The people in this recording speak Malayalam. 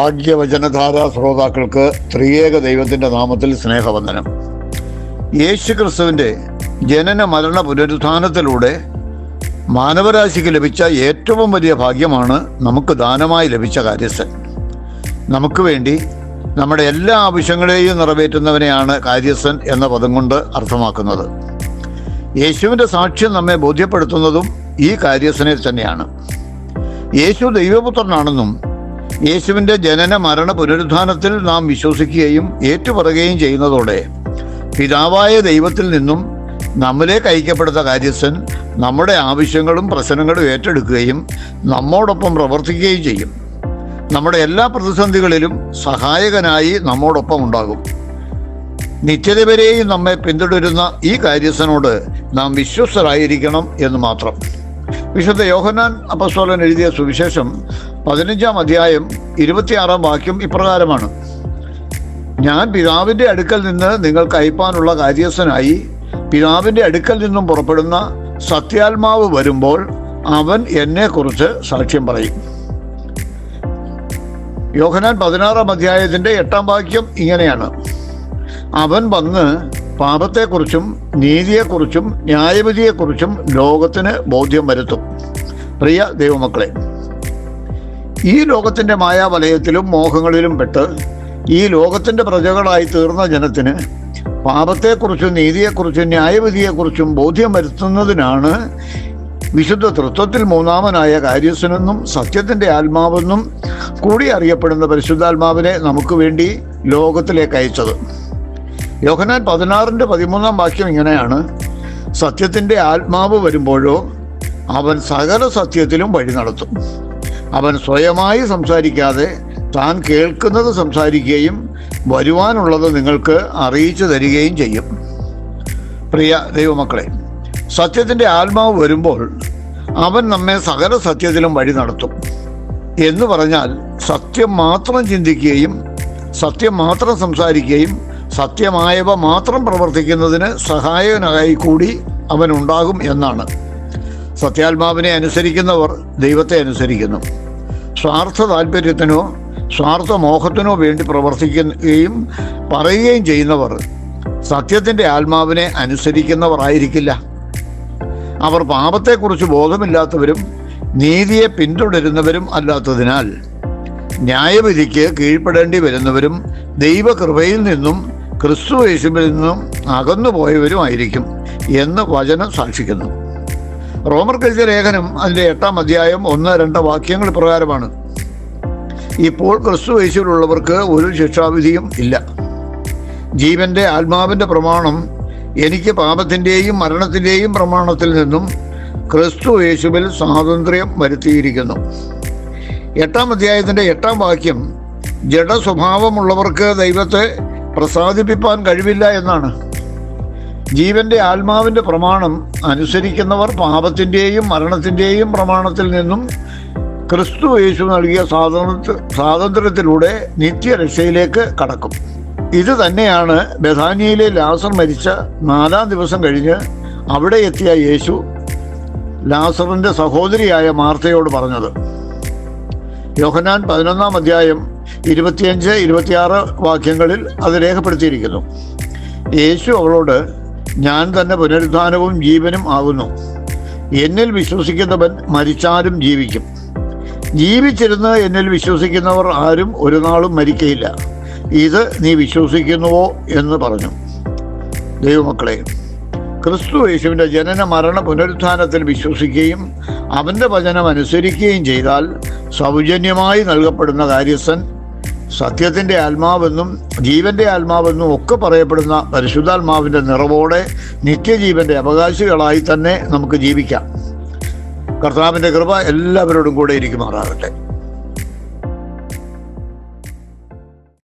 ഭാഗ്യവചനധാര ശ്രോതാക്കൾക്ക് ത്രിയേക ദൈവത്തിന്റെ നാമത്തിൽ സ്നേഹവന്ദനം. യേശു ക്രിസ്തുവിന്റെ ജനന മരണ പുനരുത്ഥാനത്തിലൂടെ മാനവരാശിക്ക് ലഭിച്ച ഏറ്റവും വലിയ ഭാഗ്യമാണ് നമുക്ക് ദാനമായി ലഭിച്ച കാര്യസ്ഥൻ. നമുക്ക് വേണ്ടി നമ്മുടെ എല്ലാ ആവശ്യങ്ങളെയും നിറവേറ്റുന്നവനെയാണ് കാര്യസ്ഥൻ എന്ന പദം കൊണ്ട് അർത്ഥമാക്കുന്നത്. യേശുവിന്റെ സാക്ഷ്യം നമ്മെ ബോധ്യപ്പെടുത്തുന്നതും ഈ കാര്യസ്ഥനെ തന്നെയാണ്. യേശു ദൈവപുത്രനാണെന്നും യേശുവിന്റെ ജനന മരണ പുനരുദ്ധാനത്തിൽ നാം വിശ്വസിക്കുകയും ഏറ്റുപറയുകയും ചെയ്യുന്നതോടെ പിതാവായ ദൈവത്തിൽ നിന്നും നമ്മളെ ഐക്യപ്പെടുത്ത കാര്യസ്ഥൻ നമ്മുടെ ആവശ്യങ്ങളും പ്രശ്നങ്ങളും ഏറ്റെടുക്കുകയും നമ്മോടൊപ്പം പ്രവർത്തിക്കുകയും ചെയ്യും. നമ്മുടെ എല്ലാ പ്രതിസന്ധികളിലും സഹായകനായി നമ്മോടൊപ്പം ഉണ്ടാകും. നിത്യതവരെയും നമ്മെ പിന്തുടരുന്ന ഈ കാര്യസ്ഥനോട് നാം വിശ്വസ്തരായിരിക്കണം എന്ന് മാത്രം. വിശുദ്ധ യോഹനാൻ അപ്പസ്തോലൻ എഴുതിയ സുവിശേഷം പതിനഞ്ചാം അധ്യായം ഇരുപത്തിയാറാം വാക്യം ഇപ്രകാരമാണ്. ഞാൻ പിതാവിന്റെ അടുക്കൽ നിന്ന് നിങ്ങൾ അയപ്പാനുള്ള കാര്യസ്ഥനായി പിതാവിന്റെ അടുക്കൽ നിന്നും പുറപ്പെടുന്ന സത്യാത്മാവ് വരുമ്പോൾ അവൻ എന്നെക്കുറിച്ച് സാക്ഷ്യം പറയും. യോഹനാൻ പതിനാറാം അധ്യായത്തിന്റെ എട്ടാം വാക്യം ഇങ്ങനെയാണ്. അവൻ വന്ന് പാപത്തെക്കുറിച്ചും നീതിയെക്കുറിച്ചും ന്യായവിധിയെക്കുറിച്ചും ലോകത്തിന് ബോധ്യം വരുത്തും. പ്രിയ ദൈവമക്കളെ ഈ ലോകത്തിന്റെ മായാവലയത്തിലും മോഹങ്ങളിലും പെട്ട് ഈ ലോകത്തിന്റെ പ്രജകളായി തീർന്ന ജനത്തിന് പാപത്തെക്കുറിച്ചും നീതിയെക്കുറിച്ചും ന്യായവിധിയെക്കുറിച്ചും ബോധ്യം വരുത്തുന്നതിനാണ് വിശുദ്ധ തൃത്വത്തിൽ മൂന്നാമനായ കാര്യസ്ഥനെന്നും സത്യത്തിന്റെ ആത്മാവെന്നും കൂടി അറിയപ്പെടുന്ന പരിശുദ്ധാത്മാവിനെ നമുക്ക് വേണ്ടി ലോകത്തിലേക്ക് അയച്ചത്. യോഹനാൻ പതിനാറിന്റെ പതിമൂന്നാം വാക്യം ഇങ്ങനെയാണ്. സത്യത്തിന്റെ ആത്മാവ് വരുമ്പോഴോ അവൻ സകല സത്യത്തിലും വഴി നടത്തും. അവൻ സ്വയമായി സംസാരിക്കാതെ താൻ കേൾക്കുന്നത് സംസാരിക്കുകയും വരുവാനുള്ളത് നിങ്ങൾക്ക് അറിയിച്ചു തരികയും ചെയ്യും. പ്രിയ ദൈവമക്കളെ സത്യത്തിന്റെ ആത്മാവ് വരുമ്പോൾ അവൻ നമ്മെ സകല സത്യത്തിലും വഴി നടത്തും. എന്ന് പറഞ്ഞാൽ സത്യം മാത്രം ചിന്തിക്കുകയും സത്യം മാത്രം സംസാരിക്കുകയും സത്യമായവ മാത്രം പ്രവർത്തിക്കുന്നതിന് സഹായകനായി കൂടി അവനുണ്ടാകും എന്നാണ്. സത്യാത്മാവിനെ അനുസരിക്കുന്നവർ ദൈവത്തെ അനുസരിക്കുന്നു. സ്വാർത്ഥ താല്പര്യത്തിനോ സ്വാർത്ഥ മോഹത്തിനോ വേണ്ടി പ്രവർത്തിക്കുകയും പറയുകയും ചെയ്യുന്നവർ സത്യത്തിന്റെ ആത്മാവിനെ അനുസരിക്കുന്നവർ അവർ പാപത്തെക്കുറിച്ച് ബോധമില്ലാത്തവരും നീതിയെ പിന്തുടരുന്നവരും അല്ലാത്തതിനാൽ ന്യായവിധിക്ക് കീഴ്പ്പെടേണ്ടി വരുന്നവരും ദൈവകൃപയിൽ നിന്നും ക്രിസ്തു യേശുവിൽ നിന്നും അകന്നുപോയവരുമായിരിക്കും എന്ന് വചനം സാക്ഷിക്കുന്നു. റോമർ കെഴുതിയ ലേഖനം അതിന്റെ എട്ടാം അധ്യായം ഒന്ന് രണ്ട് വാക്യങ്ങൾ പ്രകാരമാണ്. ഇപ്പോൾ ക്രിസ്തു യേശുവിലുള്ളവർക്ക് ഒരു ശിക്ഷാവിധിയും ഇല്ല. ജീവന്റെ ആത്മാവിന്റെ പ്രമാണം എനിക്ക് പാപത്തിന്റെയും മരണത്തിന്റെയും പ്രമാണത്തിൽ നിന്നും ക്രിസ്തു യേശുവിൽ സ്വാതന്ത്ര്യം വരുത്തിയിരിക്കുന്നു. എട്ടാം അധ്യായത്തിന്റെ എട്ടാം വാക്യം ജഡ സ്വഭാവമുള്ളവർക്ക് ദൈവത്തെ പ്രസാദിപ്പിക്കാൻ കഴിവില്ല എന്നാണ്. ജീവന്റെ ആത്മാവിന്റെ പ്രമാണം അനുസരിക്കുന്നവർ പാപത്തിന്റെയും മരണത്തിന്റെയും പ്രമാണത്തിൽ നിന്നും ക്രിസ്തു യേശു നൽകിയ സ്വാതന്ത്ര്യ സ്വാതന്ത്ര്യത്തിലൂടെ നിത്യരക്ഷയിലേക്ക് കടക്കും. ഇത് തന്നെയാണ് ബഥാനിയയിലെ ലാസർ മരിച്ച നാലാം ദിവസം കഴിഞ്ഞ് അവിടെ എത്തിയ യേശു ലാസറിന്റെ സഹോദരിയായ മാർത്തയോട് പറഞ്ഞത്. യോഹനാൻ പതിനൊന്നാം അധ്യായം ഇരുപത്തിയഞ്ച് ഇരുപത്തിയാറ് വാക്യങ്ങളിൽ അത് രേഖപ്പെടുത്തിയിരിക്കുന്നു. യേശു അവളോട് ഞാൻ തന്നെ പുനരുദ്ധാനവും ജീവനും ആകുന്നു എന്നിൽ വിശ്വസിക്കുന്നവൻ മരിച്ചാലും ജീവിക്കും. ജീവിച്ചിരുന്ന് എന്നിൽ വിശ്വസിക്കുന്നവർ ആരും ഒരു നാളും മരിക്കയില്ല. ഇത് നീ വിശ്വസിക്കുന്നുവോ എന്ന് പറഞ്ഞു. ദൈവമക്കളെ ക്രിസ്തു യേശുവിന്റെ ജനന മരണ പുനരുത്ഥാനത്തിൽ വിശ്വസിക്കുകയും അവന്റെ വചനം അനുസരിക്കുകയും ചെയ്താൽ സൗജന്യമായി നൽകപ്പെടുന്ന കാര്യസ്ഥൻ സത്യത്തിന്റെ ആത്മാവെന്നും ജീവന്റെ ആത്മാവെന്നും ഒക്കെ പറയപ്പെടുന്ന പരിശുദ്ധാത്മാവിന്റെ നിറവോടെ നിത്യജീവന്റെ അവകാശികളായി തന്നെ നമുക്ക് ജീവിക്കാം. കർത്താവിന്റെ കൃപ എല്ലാവരോടും കൂടെ ഇരിക്കുമാറാകട്ടെ.